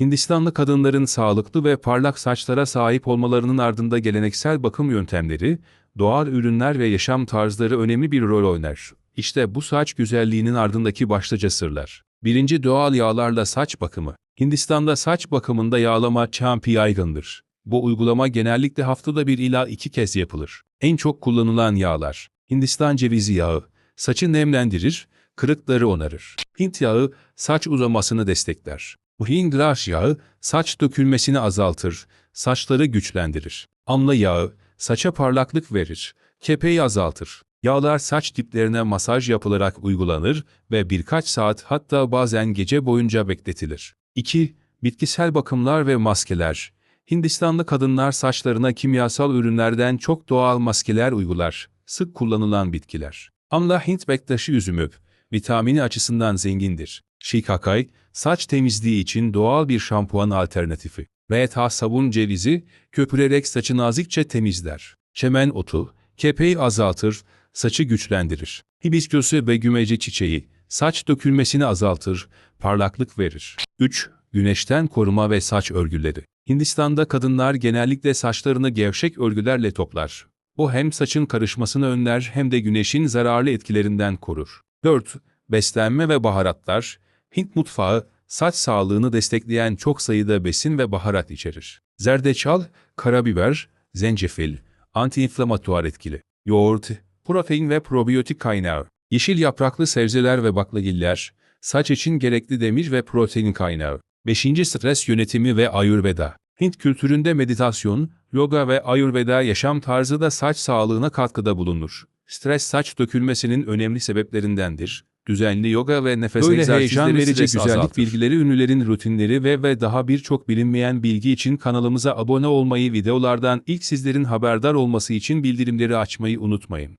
Hindistanlı kadınların sağlıklı ve parlak saçlara sahip olmalarının ardında geleneksel bakım yöntemleri, doğal ürünler ve yaşam tarzları önemli bir rol oynar. İşte bu saç güzelliğinin ardındaki başlıca sırlar. Birinci doğal yağlarla saç bakımı. Hindistan'da saç bakımında yağlama champi yaygındır. Bu uygulama genellikle haftada bir ila iki kez yapılır. En çok kullanılan yağlar. Hindistan cevizi yağı, saçı nemlendirir, kırıkları onarır. Hint yağı, saç uzamasını destekler. Hindraş yağı, saç dökülmesini azaltır, saçları güçlendirir. Amla yağı, saça parlaklık verir, kepeği azaltır. Yağlar saç diplerine masaj yapılarak uygulanır ve birkaç saat hatta bazen gece boyunca bekletilir. 2. Bitkisel bakımlar ve maskeler. Hindistanlı kadınlar saçlarına kimyasal ürünlerden çok doğal maskeler uygular. Sık kullanılan bitkiler. Amla Hint bektaşı üzümü, vitamini açısından zengindir. Şikakay, saç temizliği için doğal bir şampuan alternatifi. Reyta sabun cevizi, köpürerek saçı nazikçe temizler. Çemen otu, kepeği azaltır, saçı güçlendirir. Hibisküsü ve gümeci çiçeği, saç dökülmesini azaltır, parlaklık verir. 3. Güneşten koruma ve saç örgüleri. Hindistan'da kadınlar genellikle saçlarını gevşek örgülerle toplar. Bu hem saçın karışmasını önler hem de güneşin zararlı etkilerinden korur. 4. Beslenme ve baharatlar. Hint mutfağı, saç sağlığını destekleyen çok sayıda besin ve baharat içerir. Zerdeçal, karabiber, zencefil, antiinflamatuar etkili. Yoğurt, protein ve probiyotik kaynağı. Yeşil yapraklı sebzeler ve baklagiller, saç için gerekli demir ve protein kaynağı. 5. Stres yönetimi ve Ayurveda. Hint kültüründe meditasyon, yoga ve Ayurveda yaşam tarzı da saç sağlığına katkıda bulunur. Stres saç dökülmesinin önemli sebeplerindendir. Düzenli yoga ve nefes Böyle heyecan verici güzellik azaltır. bilgileri, ünlülerin rutinleri ve ve daha birçok bilinmeyen bilgi için kanalımıza abone olmayı, videolardan ilk sizlerin haberdar olması için bildirimleri açmayı unutmayın.